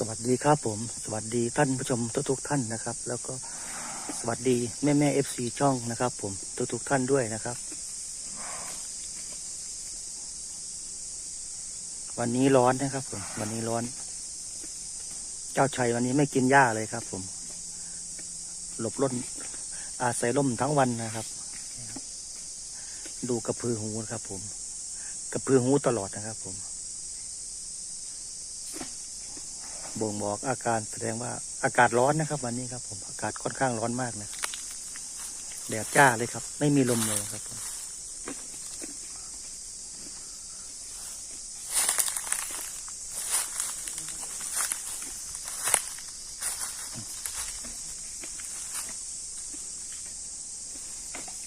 สวัสดีครับผม สวัสดีท่านผู้ชมทุกๆท่านนะครับ แล้วก็สวัสดีแม่แม่เอฟซีช่องนะครับ ผมทุกๆท่านด้วยนะครับ วันนี้ร้อนนะครับ ผม วันนี้ร้อน เจ้าชัยวันนี้ไม่กินหญ้าเลยครับ ผม หลบร่นอาศัยร่มทั้งวันนะครับ ดูกระพือหูนะครับ ผม กระพือหูตลอดนะครับ ผม บ่งบอกอาการแสดงว่าอากาศร้อนนะครับ วันนี้ครับ ผมอากาศค่อนข้างร้อนมากนะแดดจ้าเลยครับ ไม่มีลมเลยครับผม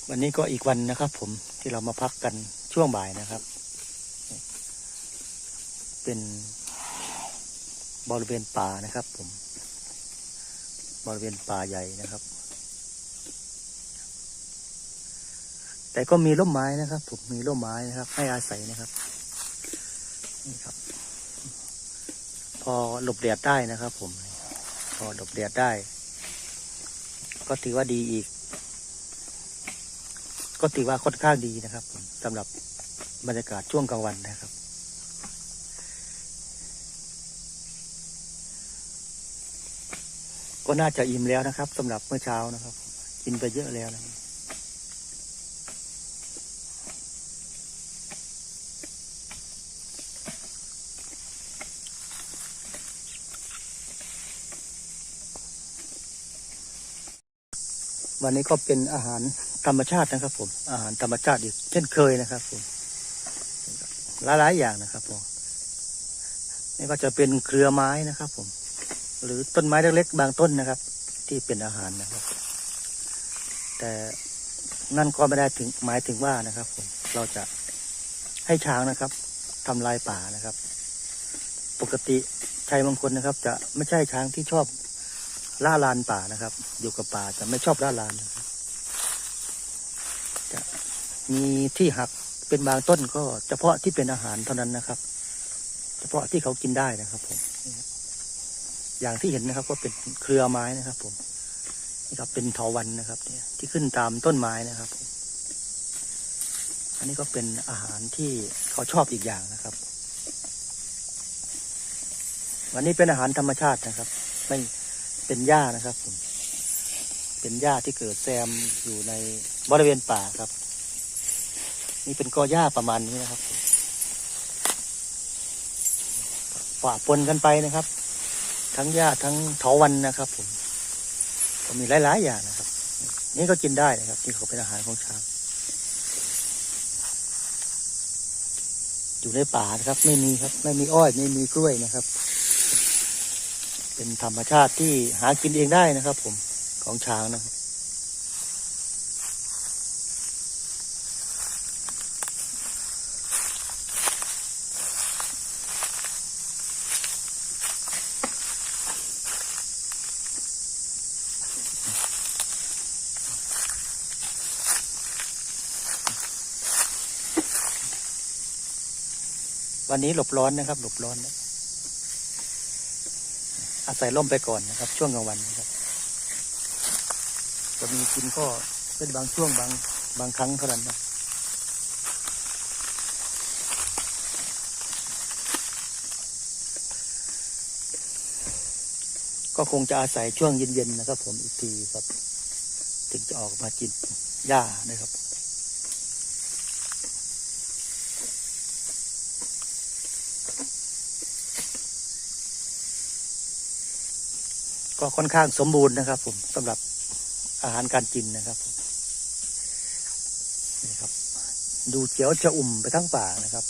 วันนี้ก็อีกวันนะครับ ผมที่เรามาพักกันช่วงบ่ายนะครับ เป็น บริเวณป่านะครับ ผม บริเวณป่าใหญ่นะครับ แต่ก็มีร่มไม้นะครับ ผมมีร่มไม้นะครับ ให้อาศัยนะครับนี่ครับ พอหลบแดดได้นะครับ ผม พอหลบแดดได้ ก็ถือว่าดีอีก ก็ถือว่าค่อนข้างดีนะครับ ผมสำหรับบรรยากาศช่วงกลางวันนะครับ ก็น่าจะอิ่มแล้วนะครับสำหรับเมื่อเช้านะครับ กินไปเยอะแล้วนะวันนี้ก็เป็นอาหารธรรมชาตินะครับ ผม อาหารธรรมชาติอีกเช่นเคยนะครับ ผมหลายๆอย่างนะครับผมไม่ว่าจะเป็นเครือไม้นะครับ ผม หรือต้นไม้เล็กๆบางต้นนะครับ ที่เป็นอาหารนะครับ แต่นั่นก็ไม่ได้ถึงหมายถึงว่านะครับผมเราจะให้ช้างนะครับทำลายป่านะครับ ปกติชัยมงคลนะครับ จะไม่ใช่ช้างที่ชอบล่าลานป่านะครับ อยู่กับป่าจะไม่ชอบล่าลานนะครับจะมีที่หักเป็นบางต้นก็เฉพาะที่เป็นอาหารเท่านั้นนะครับ เฉพาะที่เขากินได้นะครับผม อย่างที่เห็นนะครับ ก็เป็นเครือไม้นะครับ ผมนี่ครับเป็นเถาวันนะครับ เนี่ย ที่ขึ้นตามต้นไม้นะครับผมอันนี้ก็เป็นอาหารที่เขาชอบอีกอย่างนะครับ วันนี้เป็นอาหารธรรมชาตินะครับ ไม่เป็นหญ้านะครับผมเป็นหญ้าที่เกิดแซมอยู่ในบริเวณป่าครับ นี่เป็นกอหญ้าประมาณนี้นะครับฝ่าปนกันไปนะครับ ทั้งหญ้าทั้งเถาวันนะครับ ผม ก็มีหลายๆอย่างนะครับ นี่ก็กินได้นะครับ ที่เขาเป็นอาหารของช้างอยู่ในป่านะครับ ไม่มีครับ ไม่มีอ้อยไม่มีกล้วยนะครับ เป็นธรรมชาติที่หากินเองได้นะครับ ผมของช้างนะครับ วันนี้หลบร้อนนะครับ หลบร้อนนะอาศัยร่มไปก่อนนะครับ ช่วงกลางวันนะครับ จะมีกินก็เป็นบางช่วงบางบางครั้งเท่านั้นนะก็คงจะอาศัยช่วงเย็นๆนะครับ ผมอีกทีครับ ถึงจะออกมากินหญ้านะครับ ก็ค่อนข้างสมบูรณ์นะครับ ผมสำหรับอาหารการกินนะครับผมนี่ครับ ดูเจียวจะอุ่มไปทั้งป่านะครับ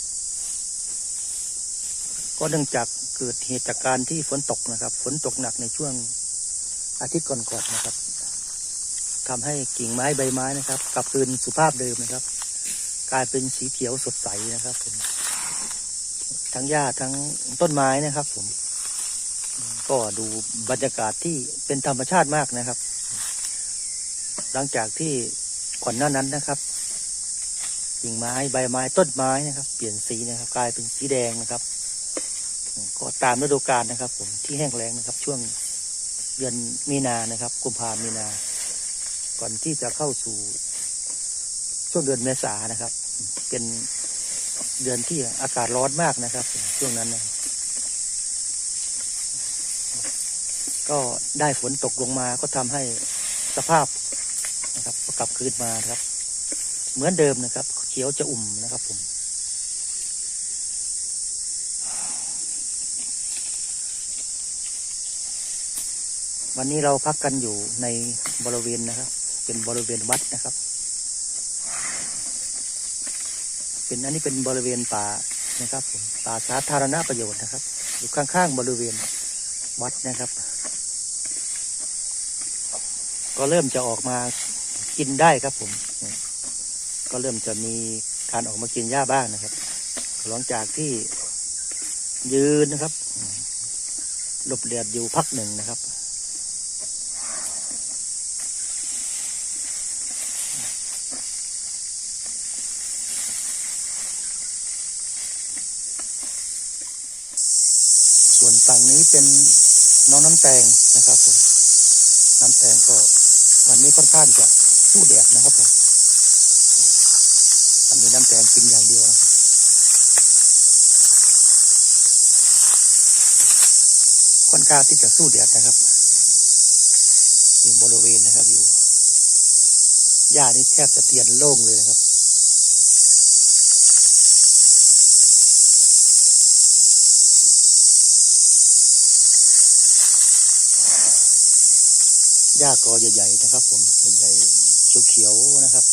ก็เนื่องจากเกิดเหตุจากการที่ฝนตกนะครับ ฝนตกหนักในช่วงอาทิตย์ก่อนๆนะครับทำให้กิ่งไม้ใบไม้นะครับ กลับคืนสุภาพเดิมนะครับ กลายเป็นสีเขียวสดใสนะครับผมทั้งหญ้าทั้งต้นไม้นะครับ ผม ก็ดูบรรยากาศที่เป็นธรรมชาติมากนะครับ หลังจากที่ก่อนหน้านั้นนะครับกิ่งไม้ใบไม้ต้นไม้นะครับ เปลี่ยนสีนะครับ กลายเป็นสีแดงนะครับ ก็ตามฤดูกาลนะครับ ผมที่แห้งแล้งนะครับ ช่วงเดือนมีนานะครับกุมภามีนา ก่อนที่จะเข้าสู่ช่วงเดือนเมษานะครับ เป็นเดือนที่อากาศร้อนมากนะครับ ช่วงนั้นนะ ก็ได้ฝนตกลงมาก็ทำให้สภาพนะครับกลับคืนมานครับ เหมือนเดิมนะครับ เขียวจะอุ่มนะครับผมวันนี้เราพักกันอยู่ในบริเวณนะครับ เป็นบริเวณวัดนะครับ เป็นอันนี้เป็นบริเวณป่านะครับผมป่าสาธารณประโยชน์นะครับ อยู่ข้างๆบริเวณวัดนะครับ ก็เริ่มจะออกมากินได้ครับผม ก็เริ่มจะมีการออกมากินหญ้าบ้างนะครับ หลังจากที่ยืนนะครับ หลบเลียดอยู่พักหนึ่งนะครับ ส่วนฝั่งนี้เป็นน้องน้ำแตงนะครับผม น้ำแตงก็ วันนี้ค่อนข้างจะสู้แดดนะครับผมวันนี้น้ำแตงกินอย่างเดียวนะครับค่อนข้างที่จะสู้แดดนะครับอยู่บริเวณนะครับอยู่หญ้านี่แทบจะเตียนโล่งเลยนะครับ หญ้ากอใหญ่ๆนะครับ ผมใหญ่ๆเขียวๆนะครับ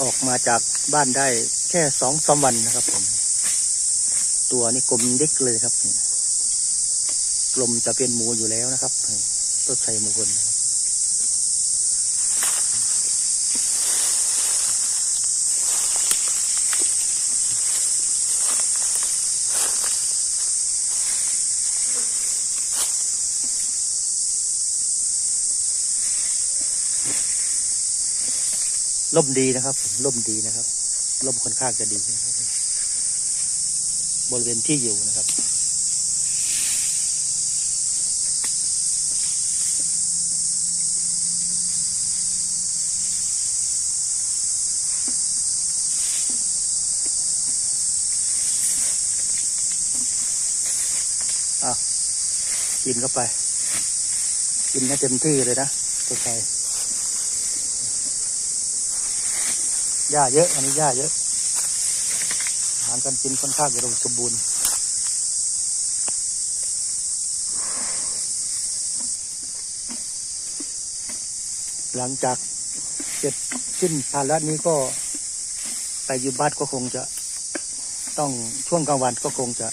ออกมาจากบ้านได้แค่สองสามวันนะครับผม ตัวนี่กลมดิกเลยครับกลมจะเป็นหมูอยู่แล้วนะครับต้นชัยมงคล ล่มดีนะครับล่มดีนะครับล่มค่อนข้างจะดีนะครับบริเวณที่อยู่นะครับ อะกินเข้าไป กินให้เต็มที่เลยนะตัวใคร หญ้าเยอะ อันนี้หญ้าเยอะ อาหารการกินค่อนข้างจะสมบูรณ์หลังจากเสร็จสิ้นภาระนี้ก็ไปอยู่บ้านก็คงจะต้องช่วงกลางวันก็คงจะ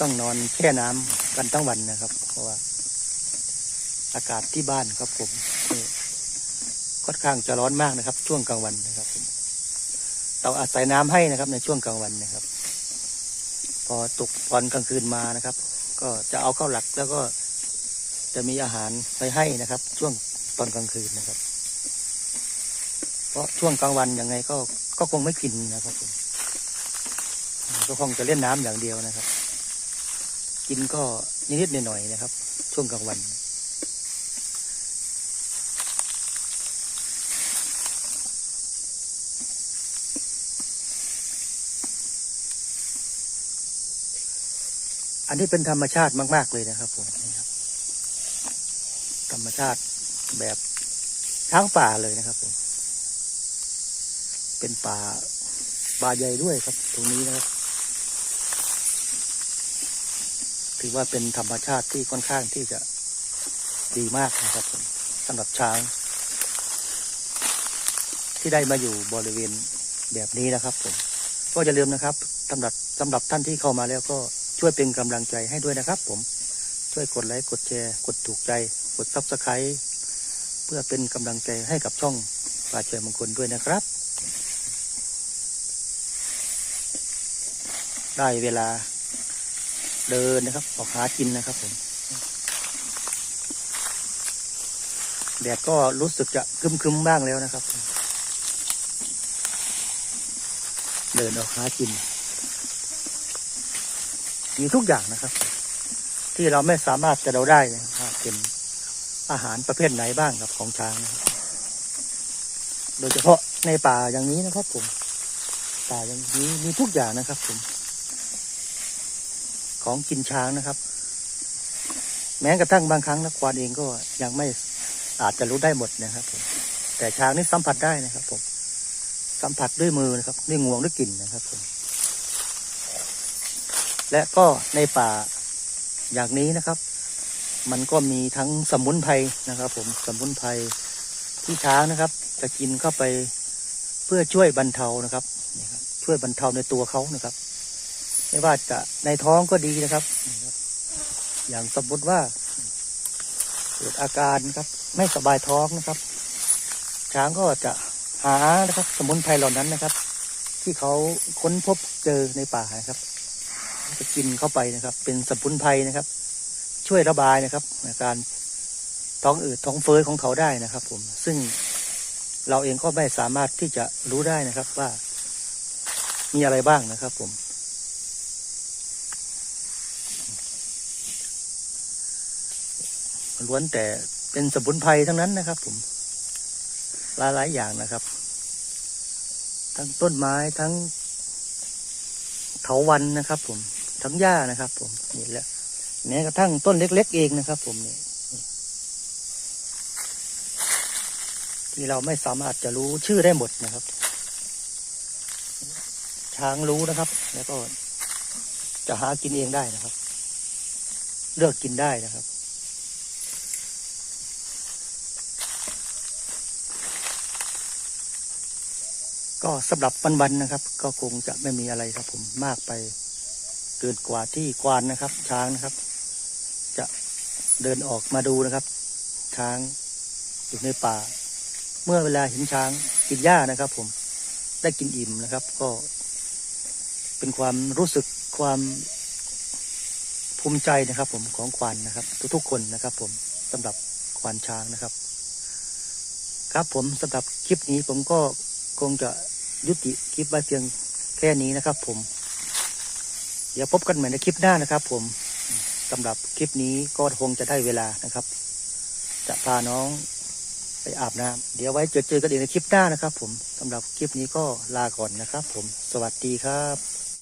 ต้องนอนแช่น้ำกันทั้งวันนะครับ เพราะว่า อากาศที่บ้านครับผมค่อนข้างจะร้อนมากนะครับ ช่วงกลางวันนะครับผม เราอาศัยน้ำให้นะครับ ในช่วงกลางวันนะครับ พอตกตอนกลางคืนมานะครับ ก็จะเอาเข้าหลักแล้วก็จะมีอาหารไปให้นะครับ ช่วงตอนกลางคืนนะครับ เพราะช่วงกลางวันยังไงก็ก็คงไม่กินนะครับผมก็คงจะเล่นน้ำอย่างเดียวนะครับ กินก็นิดๆหน่อยๆนะครับ ช่วงกลางวัน อันนี้เป็นธรรมชาติมาก ๆ เลยนะครับผมนี่ครับ ธรรมชาติแบบช้างป่าเลยนะครับผม เป็นป่าป่าใหญ่ด้วยครับ ตรงนี้นะครับ ถือว่าเป็นธรรมชาติที่ค่อนข้างที่จะดีมากนะครับผมสำหรับช้าง ที่ได้มาอยู่บริเวณแบบนี้นะครับผม ก็อย่าลืมนะครับสำหรับสำหรับท่านที่เข้ามาแล้วก็ ช่วยเป็นกำลังใจให้ด้วยนะครับ ผมช่วยกดไลค์กดแชร์กดถูกใจกดซับสไครต์เพื่อเป็นกำลังใจให้กับช่องป่าเชยมงคลด้วยนะครับ ได้เวลาเดินนะครับออกหากินนะครับผมแดดก็รู้สึกจะครึมบ้างแล้วนะครับ เดินออกหากิน มีทุกอย่างนะครับ ที่เราไม่สามารถจะเดาได้นะครับว่าเป็นอาหารประเภทไหนบ้างครับของช้างนะครับโดยเฉพาะในป่าอย่างนี้นะครับ ผม ป่าอย่างนี้มีทุกอย่างนะครับ ผม ของกินช้างนะครับ แม้กระทั่งบางครั้งนักควานเองก็ยังไม่อาจจะรู้ได้หมดนะครับ ผม แต่ช้างนี่สัมผัสได้นะครับ ผม สัมผัสด้วยมือนะครับด้วยงวงด้วยกลิ่นนะครับ ผม และก็ในป่าอย่างนี้นะครับ มันก็มีทั้งสมุนไพรนะครับ ผมสมุนไพรที่ช้างนะครับ จะกินเข้าไปเพื่อช่วยบรรเทานะครับช่วยบรรเทาในตัวเขานะครับ ไม่ว่าจะในท้องก็ดีนะครับ อย่างสมมติว่าเกิดอาการนะครับ ไม่สบายท้องนะครับ ช้างก็จะหานะครับ สมุนไพรเหล่านั้นนะครับ ที่เขาค้นพบเจอในป่านะครับ จะกินเข้าไปนะครับ เป็นสมุนไพรนะครับ ช่วยระบายนะครับในการท้องอืดท้องเฟ้อของเขาได้นะครับ ผม ซึ่งเราเองก็ไม่สามารถที่จะรู้ได้นะครับว่า มีอะไรบ้างนะครับ ผม ล้วนแต่เป็นสมุนไพรทั้งนั้นนะครับ ผมหลายหลายๆอย่างนะครับ ทั้งต้นไม้ทั้งเถาวันนะครับ ผม ทั้งหญ้านะครับผมนี่แหละแม้กระทั่งต้นเล็ก ๆ เองนะครับ ผมนี่ที่เราไม่สามารถจะรู้ชื่อได้หมดนะครับ ช้างรู้นะครับ แล้วก็จะหากินเองได้นะครับ เลือกกินได้นะครับก็สำหรับวันๆนะครับ ก็คงจะไม่มีอะไรครับผมมากไป เกินกว่าที่กวานนะครับ ช้างนะครับ จะเดินออกมาดูนะครับ ช้างอยู่ในป่า เมื่อเวลาเห็นช้างกินหญ้านะครับ ผมได้กินอิ่มนะครับ ก็ เป็นความรู้สึกความภูมิใจนะครับ ผมของควานนะครับ ทุกๆคนนะครับ ผมสำหรับควานช้างนะครับ ครับผมสำหรับคลิปนี้ผมก็คงจะยุติคลิปไว้เพียงแค่นี้นะครับ ผม เดี๋ยวพบกันใหม่ในคลิปหน้านะครับผมสำหรับคลิปนี้ก็คงจะได้เวลานะครับ จะพาน้องไปอาบน้ำเดี๋ยวไว้เจอเจอกันอีกในคลิปหน้านะครับ ผมสำหรับคลิปนี้ก็ลาก่อนนะครับ ผมสวัสดีครับ